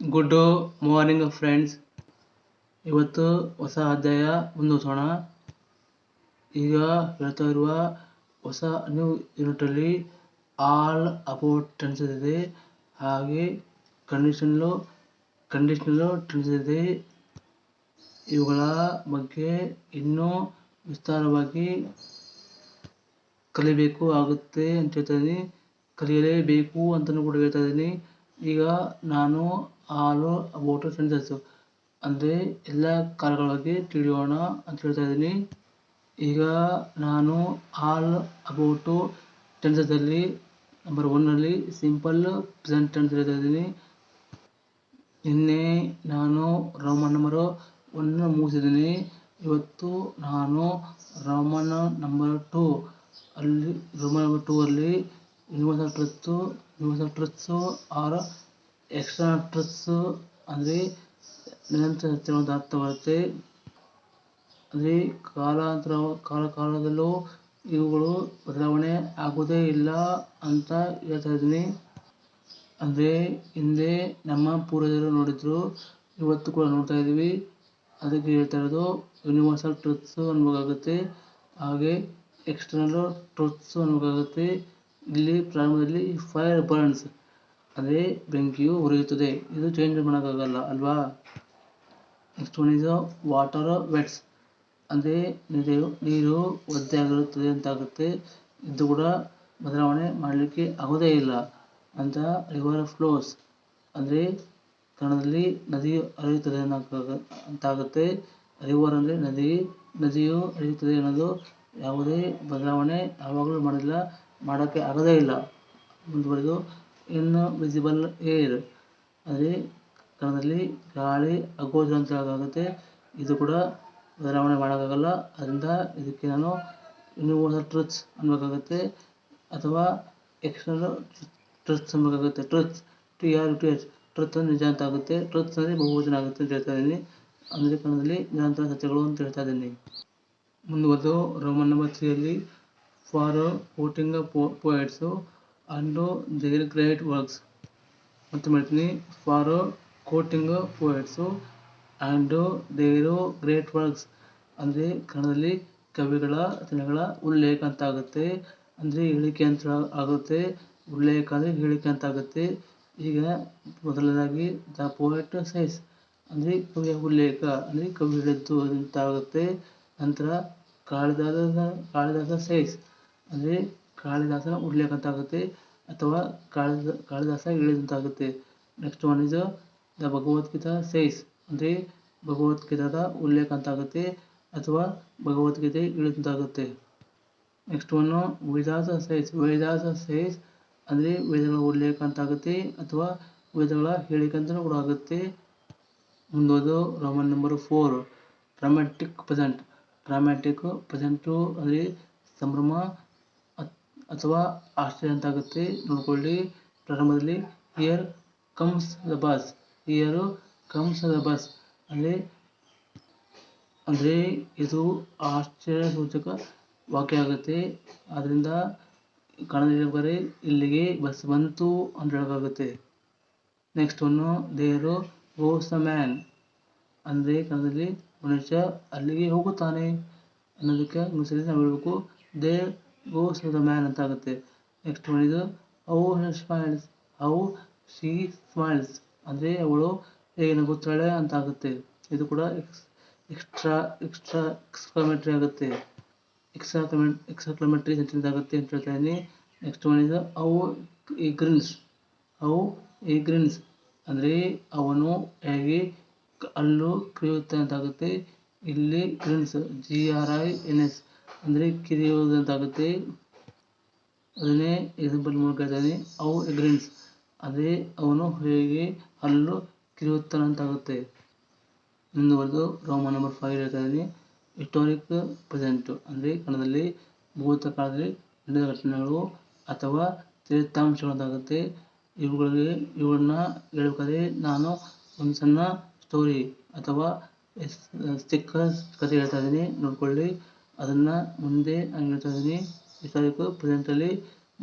Good morning friends ಇವತ್ತು ಹೊಸ ಅಧ್ಯಾಯ ಮುಂದುವರಿಸೋಣ. ಈಗ ಹೇಳ್ತಾ ಇರುವ ಹೊಸ ನ್ಯೂ ಯೂನಿಟಲ್ಲಿ ಆಲ್ ಅಬೌಟ್ ಟೆನ್ಸಸ್ ಇದೆ. ಹಾಗೆ ಕಂಡೀಷನ್ಲು ಕಂಡೀಷನಲ್ಲು ಟೆನ್ಸಸ್ ಇದೆ. ಇವುಗಳ ಬಗ್ಗೆ ಇನ್ನೂ ವಿಸ್ತಾರವಾಗಿ ಕಲಿಬೇಕು ಆಗುತ್ತೆ ಅಂತ ಹೇಳ್ತಾ ಇದ್ದೀನಿ ಕಲಿಯಲೇಬೇಕು ಅಂತಲೂ ಕೂಡ ಹೇಳ್ತಾ ಇದ್ದೀನಿ ಈಗ ನಾನು ಆಲ್ ಅಬೌಟ್ ಟೆನ್ಸಸ್ ಅಂದರೆ ಎಲ್ಲ ಕಾಲಗಳ ಬಗ್ಗೆ ತಿಳಿಯೋಣ ಅಂತ ಹೇಳ್ತಾ ಇದ್ದೀನಿ. ಈಗ ನಾನು ಆಲ್ ಅಬೌಟು ಟೆನ್ಸಸ್ಸಲ್ಲಿ ನಂಬರ್ ಒನ್ನಲ್ಲಿ ಸಿಂಪಲ್ ಪ್ರೆಸೆಂಟ್ ಟೆನ್ಸ್ ಹೇಳ್ತಾ ಇದ್ದೀನಿ. ನಿನ್ನೆ ನಾನು ರೋಮನ್ ನಂಬರ್ ಒನ್ ಮುಗಿಸಿದ್ದೀನಿ. ಇವತ್ತು ನಾನು ರೋಮನ್ ನಂಬರ್ ಟು ಅಲ್ಲಿ ರೋಮನ್ ನಂಬರ್ ಟೂ ಅಲ್ಲಿ universal truths universal truths or extra truths ಅಂದರೆ ಅರ್ಥ ಬರುತ್ತೆ ಅಂದರೆ ಕಾಲಾಂತರ ಕಾಲ ಕಾಲದಲ್ಲೂ ಇವುಗಳು ಬದಲಾವಣೆ ಆಗೋದೇ ಇಲ್ಲ ಅಂತ ಹೇಳ್ತಾ ಇದ್ದೀನಿ. ಅಂದರೆ ಹಿಂದೆ ನಮ್ಮ ಪೂರ್ವಜರು ನೋಡಿದ್ರು, ಇವತ್ತು ಕೂಡ ನೋಡ್ತಾ ಇದ್ದೀವಿ. ಅದಕ್ಕೆ ಹೇಳ್ತಾ ಇರೋದು ಯೂನಿವರ್ಸಲ್ ಟ್ರೂತ್ಸು ಅನ್ಬೇಕಾಗುತ್ತೆ ಹಾಗೆ ಎಕ್ಸ್ಟರ್ನಲ್ ಟ್ರೂತ್ಸು ಅನ್ಬೇಕಾಗುತ್ತೆ ಇಲ್ಲಿ ಪ್ರಾರಂಭದಲ್ಲಿ ಫೈರ್ ಬರ್ನ್ಸ್ ಅಂದರೆ ಬೆಂಕಿಯು ಉರಿಯುತ್ತದೆ. ಇದು ಚೇಂಜ್ ಮಾಡೋಕ್ಕಾಗಲ್ಲ, ಅಲ್ವಾ? Next one is water wets ಅಂದರೆ ನೀರು ನೀರು ಒದ್ದೆ ಆಗಿರುತ್ತದೆ ಅಂತ ಆಗುತ್ತೆ ಇದು ಕೂಡ ಬದಲಾವಣೆ ಮಾಡಲಿಕ್ಕೆ ಆಗೋದೇ ಇಲ್ಲ. ಅಂತ ರಿವರ್ ಫ್ಲೋಸ್ ಅಂದರೆ ಕಣದಲ್ಲಿ ನದಿಯು ಹರಿಯುತ್ತದೆ ಅಂತ ಆಗುತ್ತೆ ರಿವರ್ ಅಂದರೆ ನದಿ, ನದಿಯು ಹರಿಯುತ್ತದೆ ಅನ್ನೋದು ಯಾವುದೇ ಬದಲಾವಣೆ ಯಾವಾಗಲೂ ಮಾಡಿಲ್ಲ, ಮಾಡೋಕ್ಕೆ ಆಗೋದೇ ಇಲ್ಲ. ಮುಂದುವರೆದು ಇನ್ನು ವಿಸಿಬಲ್ ಏರ್ ಅಂದರೆ ಕಣದಲ್ಲಿ ಗಾಳಿ ಆಗುತ್ತೆ ಇದು ಕೂಡ ಬದಲಾವಣೆ ಮಾಡೋಕ್ಕಾಗಲ್ಲ. ಅದರಿಂದ ಇದಕ್ಕೆ ನಾನು ಯೂನಿವರ್ಸಲ್ ಟ್ರೂತ್ಸ್ ಅನ್ಬೇಕಾಗುತ್ತೆ. ಅಥವಾ external truths ಅನ್ಬೇಕಾಗುತ್ತೆ. Truths T R T H truth ಅಂದರೆ ನಿಜ ಅಂತ ಆಗುತ್ತೆ. ಟ್ರೂತ್ಸ್ ಅಂದರೆ ಬಹುವಚನ ಆಗುತ್ತೆ ಅಂತ ಹೇಳ್ತಾ ಇದ್ದೀನಿ. ಅಂದರೆ ಕಣದಲ್ಲಿ ನಿರಂತರ ಸತ್ಯಗಳು ಅಂತ ಹೇಳ್ತಾ ಇದ್ದೀನಿ. ಮುಂದುವರೆದು Roman number ತ್ರೀಯಲ್ಲಿ for quoting poets and their great works. ಅಂತ ಮಾಡ್ತೀನಿ for quoting and and their great works. ಅಂದರೆ ಕನ್ನಡದಲ್ಲಿ ಕವಿಗಳ ರಚನೆಗಳ ಉಲ್ಲೇಖ ಅಂತ ಆಗುತ್ತೆ. ಅಂದರೆ ಹೇಳಿಕೆ ಅಂತ ಆಗುತ್ತೆ. ಉಲ್ಲೇಖ ಅಂದರೆ ಹೇಳಿಕೆ ಅಂತ ಆಗುತ್ತೆ. ಈಗ ಮೊದಲನೇದಾಗಿ ದ ಪೋಯಟ್ ಸೈಸ್. ಅಂದರೆ ಕವಿಯ ಉಲ್ಲೇಖ, ಅಂದರೆ ಕವಿ ಹೇಳಿದ್ದು ಅಂತ ಆಗುತ್ತೆ. ನಂತರ ಕಾಳಿದಾಸ ಕಾಳಿದಾಸ ಸೈಸ್. ಅಂದರೆ ಉಲ್ಲೇಖ ಅಂತ ಆಗುತ್ತೆ ಅಥವಾ ಕಾಳಿದ, Kalidasa ಹೇಳಿದಂತಾಗುತ್ತೆ. Next one is the Bhagavad Gita says ಅಂದರೆ ಭಗವದ್ಗೀತಾದ ಉಲ್ಲೇಖ ಅಂತ ಆಗುತ್ತೆ ಅಥವಾ Bhagavad Gita ಹೇಳಿದಂತಾಗುತ್ತೆ. Next one Vedas says Vedas says ಅಂದರೆ ವೇದಗಳ ಉಲ್ಲೇಖ ಅಂತ ಆಗುತ್ತೆ ಅಥವಾ ವೇದಗಳ ಹೇಳಿಕೆ ಅಂತಲೂ ಕೂಡ ಆಗುತ್ತೆ. ಮುಂದೋದು Roman number four dramatic present dramatic present ಅಂದರೆ ಸಂಭ್ರಮ ಅಥವಾ ಆಶ್ಚರ್ಯ ಅಂತಾಗುತ್ತೆ. ನೋಡ್ಕೊಳ್ಳಿ. ಪ್ರಾರಂಭದಲ್ಲಿ here comes the bus here comes the bus ಅಂದರೆ ಅಂದರೆ ಇದು ಆಶ್ಚರ್ಯ ಸೂಚಕ ವಾಕ್ಯ ಆಗುತ್ತೆ. ಆದ್ದರಿಂದ ಕನ್ನಡದಲ್ಲಿ ಬರೀ ಇಲ್ಲಿಗೆ ಬಸ್ ಬಂತು ಅಂತ ಹೇಳೋಕ್ಕಾಗುತ್ತೆ. Next one there goes the man ಅಂದರೆ ಕನ್ನಡದಲ್ಲಿ ಮನುಷ್ಯ ಅಲ್ಲಿಗೆ ಹೋಗುತ್ತಾನೆ ಅನ್ನೋದಕ್ಕೆ ನಾವು ಹೇಳಬೇಕು. ದೇರ್ ಗೋಸ್ ದ ಮ್ಯಾನ್ ಅಂತ ಆಗುತ್ತೆ ನೆಕ್ಸ್ಟ್ ಇದು how smiles, how she smiles. ಅಂದರೆ ಅವಳು ಹೇಗೆ ನಗುತ್ತಾಳೆ ಅಂತ ಆಗುತ್ತೆ ಇದು ಕೂಡ ಎಕ್ಸ್ ಎಕ್ಸ್ಟ್ರಾ ಎಕ್ಸ್ಟ್ರಾ ಎಕ್ಸ್ಕ್ಲಮೇಟ್ರಿ ಆಗುತ್ತೆ. ಎಕ್ಸ್ಟ್ರಾ ಕ್ಲಮೆಂಟ್ ಎಕ್ಸ್ಕ್ಲಮೇಟ್ರಿ ಸೆಂಟೆನ್ಸ್ ಆಗುತ್ತೆ ಅಂತ ಹೇಳ್ತಾ ಇದ್ದೀನಿ. ನೆಕ್ಸ್ಟ್ ಒನ್ ಅವು ಈ ಗ್ರಿನ್ಸ್ ಅವು ಈ ಅಂದರೆ ಅವನು ಹೇಗೆ ಅಲ್ಲೂ ಕಲಿಯುತ್ತಾ ಅಂತ ಆಗುತ್ತೆ ಇಲ್ಲಿ grins G R I N S ಅಂದರೆ ಕಿರಿಯುವುದಂತಾಗುತ್ತೆ ಅದನ್ನೇ ಎಕ್ಸಾಂಪಲ್ ಮೂಲಕ ಹೇಳ್ತಾನೆ. ಅವು ಎಗ್ರೆನ್ಸ್ ಅದೇ ಅವನು ಹೇಗೆ ಹಲ್ಲು ಕಿರಿಯುತ್ತಾನಂತಾಗುತ್ತೆ ಮುಂದುವರೆದು ರೋಮನ್ ನಂಬರ್ ಫೈವ್ ಹೇಳ್ತಾ ಇದ್ದೀನಿ. ಹಿಸ್ಟೋರಿಕ್ ಪ್ರೆಸೆಂಟು ಅಂದರೆ ಕನ್ನಡದಲ್ಲಿ ಭೂತಕಾಲದಲ್ಲಿ ನಡೆದ ಘಟನೆಗಳು ಅಥವಾ ಚರಿತಾಂಶಗಳಂತಾಗುತ್ತೆ ಇವುಗಳಿಗೆ ಇವುಗಳನ್ನ ಹೇಳಬೇಕಾದ್ರೆ ನಾನು ಒಂದು ಸಣ್ಣ ಸ್ಟೋರಿ ಅಥವಾ ಚಿಕ್ಕ ಕಥೆ ಹೇಳ್ತಾ ಇದ್ದೀನಿ. ನೋಡ್ಕೊಳ್ಳಿ. ಅದನ್ನು ಮುಂದೆ ನಾನು ಹೇಳ್ತಾ ಇದ್ದೀನಿ. ಪ್ರೆಸೆಂಟ್ ಪ್ರೆಸೆಂಟಲ್ಲಿ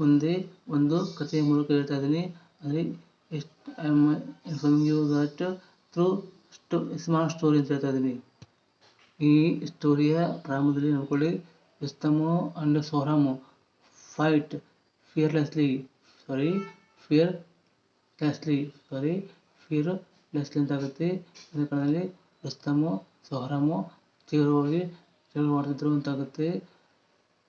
ಮುಂದೆ ಒಂದು ಕಥೆಯ ಮೂಲಕ ಹೇಳ್ತಾ ಇದ್ದೀನಿ. ಅಂದರೆ I am informing you that through stove small story ಅಂತ ಹೇಳ್ತಾ ಇದ್ದೀನಿ. ಈ ಸ್ಟೋರಿಯ ಪ್ರಾರಂಭದಲ್ಲಿ ನೋಡ್ಕೊಳ್ಳಿ. Rustam and Sohrab fight fearlessly sorry fearlessly sorry fearlessly ಅಂತ ಆಗುತ್ತೆ. ಅದೇ ಕಾರಣದಲ್ಲಿ ರುಸ್ತಮು ಸೋಹರಾಮು ತೀವ್ರವಾಗಿ ಜಗಳ ಮಾಡ್ತಿದ್ರು ಅಂತ ಆಗುತ್ತೆ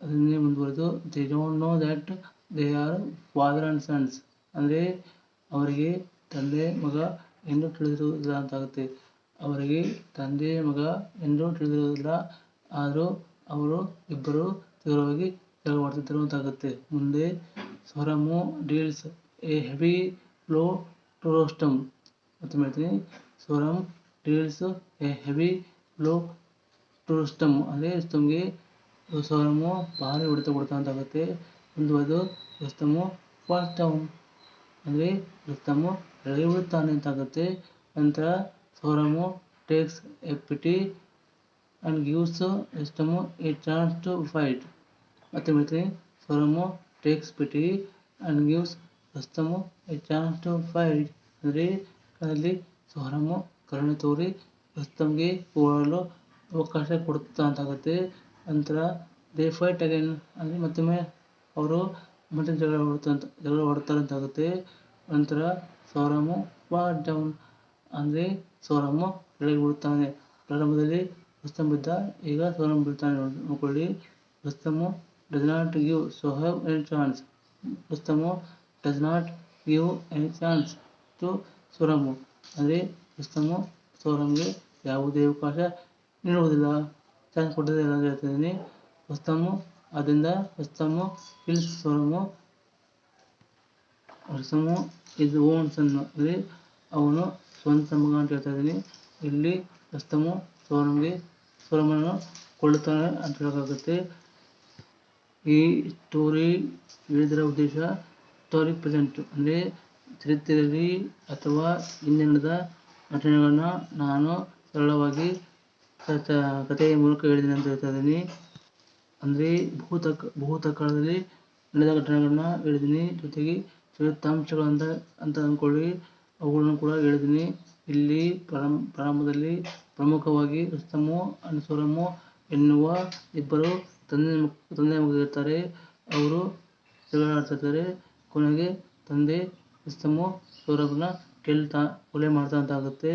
ಅದನ್ನೇ ಮುಂದುವರೆದು they don't know that they are father and sons ಅಂದರೆ, ಅವರಿಗೆ ತಂದೆ, ಮಗ ಎಂದು ತಿಳಿದಿರುವುದಿಲ್ಲ ಅಂತಾಗುತ್ತೆ. ಅವರಿಗೆ ತಂದೆ, ಮಗ ಎಂದು ತಿಳಿದಿರುವುದಿಲ್ಲ. ಆದರೂ ಅವರು ಇಬ್ಬರು ತೀವ್ರವಾಗಿ ಜಗಳವಾಡ್ತಿದ್ದರು ಅಂತಾಗುತ್ತೆ. ಮುಂದೆ Sohrab deals a heavy flow to ಮತ್ತು ಹೇಳ್ತೀನಿ. Sohrab deals a heavy flow to ಅದೇ ಅಂದರೆ ರುಸ್ತಮ್ಗೆ ಸ್ವರಮು ಭಾರಿ ಹೊಡೆತ ಕೊಡ್ತಾ ಅಂತಾಗುತ್ತೆ ಮುಂದುವರೆದು ರುಸ್ತಮು ಫಾಸ್ಟ್ ಡೌನ್. ಅಂದರೆ ರುಸ್ತಮು ಕೆಳಗೆ ಅಂತ ಅಂತಾಗುತ್ತೆ. ನಂತರ Sohrab takes a pity and gives Rustam a chance to fight. ಮತ್ತೆ ಹೇಳ್ತೀನಿ Sohrab takes pity and gives Rustam a chance to fight. ಅಂದರೆ ಅಲ್ಲಿ ಸೌರಮು ಕರುಣೆ ತೋರಿ ರುಸ್ತಮ್ಗೆ ಹೋರಾಡಲು ಅವಕಾಶ ಕೊಡುತ್ತಾ ಅಂತಾಗುತ್ತೆ ನಂತರ ದೇ ಫೈಟ್ ಅಗೇನ್ ಅಂದರೆ ಮತ್ತೊಮ್ಮೆ ಅವರು ಮತ್ತೆ ಜಗಳ ಆಡುತ್ತಾ ಅಂತ ಜಗಳ ಅಂತಾಗುತ್ತೆ ನಂತರ ಸೌರಮು ಫಾಲ್ ಡೌನ್ ಅಂದರೆ ಸೌರಮು ಕೆಳಗೆ ಬೀಳುತ್ತಾನೆ ಪ್ರಾರಂಭದಲ್ಲಿ ರುಸ್ತಮ್ ಬಿದ್ದ, ಈಗ ಸೌರಮ್ ಬೀಳ್ತಾನೆ ನೋಡ್- ನೋಡ್ಕೊಳ್ಳಿ. Rustam does not give Sohrab any chance Rustam does not give any chance to Sohrab. ಅಂದರೆ ರುಸ್ತಮು ಸೌರಮ್ಗೆ ಯಾವುದೇ ಅವಕಾಶ ನೀಡುವುದಿಲ್ಲ. ಚಾನ್ಸ್ ಕೊಡೋದಿಲ್ಲ ಅಂತ ಹೇಳ್ತಿದ್ದೀನಿ. ಉತ್ತಮ ಆದ್ದರಿಂದ Rustam kills Sohrab Rustam is own son. ಅವನು ಸ್ವಂತ ಮಗ ಅಂತ ಹೇಳ್ತಾ ಇದ್ದೀನಿ ಇಲ್ಲಿ ವಸ್ತಮು ಸೌರಮ್ಗೆ ಸೌರಮನನ್ನು ಕೊಳ್ಳುತ್ತಾನೆ ಅಂತ ಹೇಳೋಕ್ಕಾಗುತ್ತೆ. ಈ ಸ್ಟೋರಿ ಹೇಳಿದರ ಉದ್ದೇಶ ಸ್ಟೋರಿ ಪ್ರೆಸೆಂಟ್ ಅಂದರೆ ಚರಿತ್ರೆಯಲ್ಲಿ ಅಥವಾ ಹಿಂದೆ ನಡೆದ ಘಟನೆಗಳನ್ನ ನಾನು ಸರಳವಾಗಿ ಕಥೆಯ ಮೂಲಕ ಹೇಳಿದ್ದೀನಿ ಅಂತ ಹೇಳ್ತಾ ಇದ್ದೀನಿ ಅಂದರೆ ಭೂತ ಭೂತಕಾಲದಲ್ಲಿ ನಡೆದ ಘಟನೆಗಳನ್ನ ಹೇಳಿದ್ದೀನಿ. ಜೊತೆಗೆ ಫಲಿತಾಂಶಗಳಂತ ಅಂತ ಅಂದ್ಕೊಳ್ಳಿ. ಅವುಗಳನ್ನು ಕೂಡ ಹೇಳಿದ್ದೀನಿ. ಇಲ್ಲಿ ಪ್ರಾರಂಭ, ಪ್ರಾರಂಭದಲ್ಲಿ ಪ್ರಮುಖವಾಗಿ ರುಸ್ತಮು ಅಂಡ್ ಸೌರಮು ಎನ್ನುವ ಇಬ್ಬರು ತಂದೆ ತಂದೆ ಮಗ ಇರ್ತಾರೆ. ಅವರು ಜಗಳ ಆಡ್ತಿರ್ತಾರೆ ಕೊನೆಗೆ ತಂದೆ ರುಸ್ತಮು ಸೌರಭ್ನ ಕೇಳ್ತಾ, ಕೊಲೆ ಮಾಡ್ತಾ ಅಂತ ಆಗುತ್ತೆ.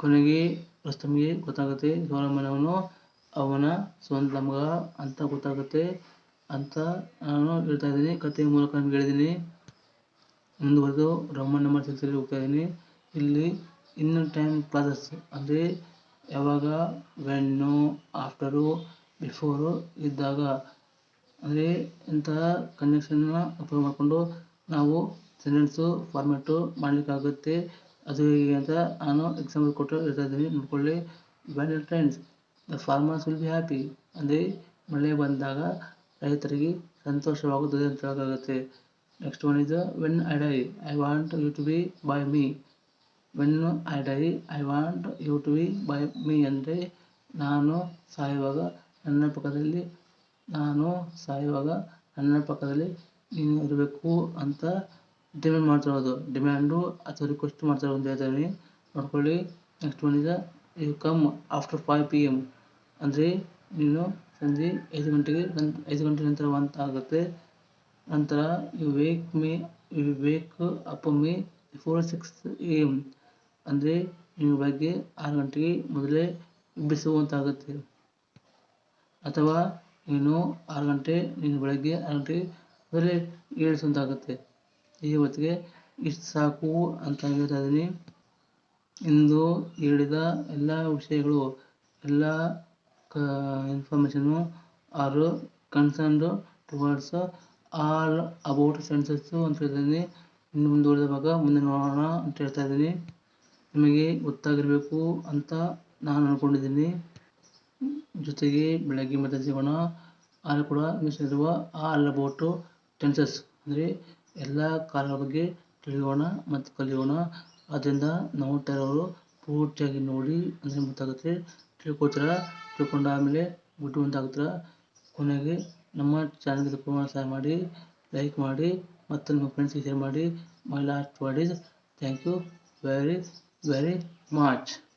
ಕೊನೆಗೆ ರುಸ್ತಮ್ಗೆ ಗೊತ್ತಾಗುತ್ತೆ ಸೋಲಮನವನು ಅವನ ಸ್ವಂತ ಮಗ ಅಂತ ಗೊತ್ತಾಗುತ್ತೆ ಅಂತ ನಾನು ಹೇಳ್ತಾ ಇದ್ದೀನಿ. ಕಥೆಯ ಮೂಲಕ ನಾನು ಹೇಳಿದ್ದೀನಿ. ಮುಂದುವರೆದು ರೋಮನ್ ನಂಬರ್ ಹೋಗ್ತಾ ಇದ್ದೀನಿ. ಇಲ್ಲಿ ಇನ್ನು ಟೈಮ್ ಕ್ಲಾಸಸ್ ಅಂದರೆ ಯಾವಾಗ ವೆನ್ನು ಆಫ್ಟರು ಬಿಫೋರು ಇದ್ದಾಗ ಅಂದರೆ ಇಂತಹ ಕನೆಕ್ಷನ್ನ ಉಪಯೋಗ ಮಾಡಿಕೊಂಡು ನಾವು ಸೆಂಟೆನ್ಸು ಫಾರ್ಮ್ಯಾಟು ಮಾಡಲಿಕ್ಕಾಗುತ್ತೆ. ಅದು ಹೇಗೆ ಅಂತ ನಾನು ಎಕ್ಸಾಂಪಲ್ ಕೊಟ್ಟು ಹೇಳ್ತಾ ನೋಡ್ಕೊಳ್ಳಿ when it the farmers will be happy ಅಂದರೆ ಮಳೆ ಬಂದಾಗ ರೈತರಿಗೆ ಸಂತೋಷವಾಗುತ್ತದೆ ಅಂತ ಹೇಳೋಕ್ಕಾಗುತ್ತೆ. Next one is when I die I want you to be by me when I die I want you to be by me ಅಂದರೆ ನಾನು ಸಾಯುವಾಗ ನನ್ನ ಪಕ್ಕದಲ್ಲಿ, ನಾನು ಸಾಯುವಾಗ ನನ್ನ ಪಕ್ಕದಲ್ಲಿ ನೀನು ಇರಬೇಕು ಅಂತ ಡಿಮ್ಯಾಂಡ್ ಮಾಡ್ತಿರೋದು. ಡಿಮ್ಯಾಂಡು ಅಥವಾ ರಿಕ್ವೆಸ್ಟ್ ಮಾಡ್ತಿರೋದು ಒಂದು ಹೇಳ್ತಾರೆ ನೋಡ್ಕೊಳ್ಳಿ. Next is you come after five P M ಅಂದರೆ ನೀನು ಸಂಜೆ ಐದು ಗಂಟೆಗೆ ಐದು ಗಂಟೆ ನಂತರ ಅಂತ ಆಗುತ್ತೆ. ನಂತರ you wake me you wake up me before six A M ಅಂದರೆ ನೀವು ಬೆಳಗ್ಗೆ ಆರು ಗಂಟೆಗೆ ಮೊದಲೇ ಎಬ್ಬಿಸುವಂತಾಗುತ್ತೆ. ಅಥವಾ ನೀನು ಆರು ಗಂಟೆ, ನೀನು ಬೆಳಗ್ಗೆ ಆರು ಗಂಟೆಗೆ ಮೊದಲೇ ಏಳಿಸುವಂತಾಗುತ್ತೆ. ಈ ಹೊತ್ತಿಗೆ ಇಷ್ಟು ಸಾಕು ಅಂತ ಹೇಳ್ತಾ ಇದ್ದೀನಿ. ಇಂದು ಹೇಳಿದ ಎಲ್ಲ ವಿಷಯಗಳು, ಎಲ್ಲ, ಕ information are concerned towards all about tenses ಅಂತ ಹೇಳ್ತಾಯಿದ್ದೀನಿ ಇನ್ನು ಮುಂದುವರೆದ ಭಾಗ ಮುಂದೆ ನೋಡೋಣ ಅಂತ ಹೇಳ್ತಾ ಇದ್ದೀನಿ. ನಿಮಗೆ ಗೊತ್ತಾಗಿರಬೇಕು ಅಂತ ನಾನು ಅಂದ್ಕೊಂಡಿದ್ದೀನಿ ಜೊತೆಗೆ ಬೆಳಗ್ಗೆ ಮತ್ತೆ ಸಿಗೋಣ ಆಲ್ ಕೂಡ ಇಂಗ್ಲೀಷಲ್ಲಿರುವ ಆಲ್ ಅಬೌಟು ಟೆನ್ಸಸ್ ಅಂದರೆ ಎಲ್ಲ ಕಾಲಗಳ ಬಗ್ಗೆ ತಿಳಿಯೋಣ ಮತ್ತು ಕಲಿಯೋಣ. ಆದ್ದರಿಂದ ನಾವು ಇರೋರು ಪೂರ್ತಿಯಾಗಿ ನೋಡಿ ಅಂದರೆ ಗೊತ್ತಾಗುತ್ತೆ. ತಿಳ್ಕೊತೀರ ಬಿಟ್ಟು ಆಗ್ತೀರ ಕೊನೆಗೆ ನಮ್ಮ ಚಾನಲ್ಗೆ ಸಹಾಯ ಮಾಡಿ ಲೈಕ್ ಮಾಡಿ ಮತ್ತು ನಿಮ್ಮ ಫ್ರೆಂಡ್ಸ್ಗೆ ಶೇರ್ ಮಾಡಿ. My last word is thank you very very much.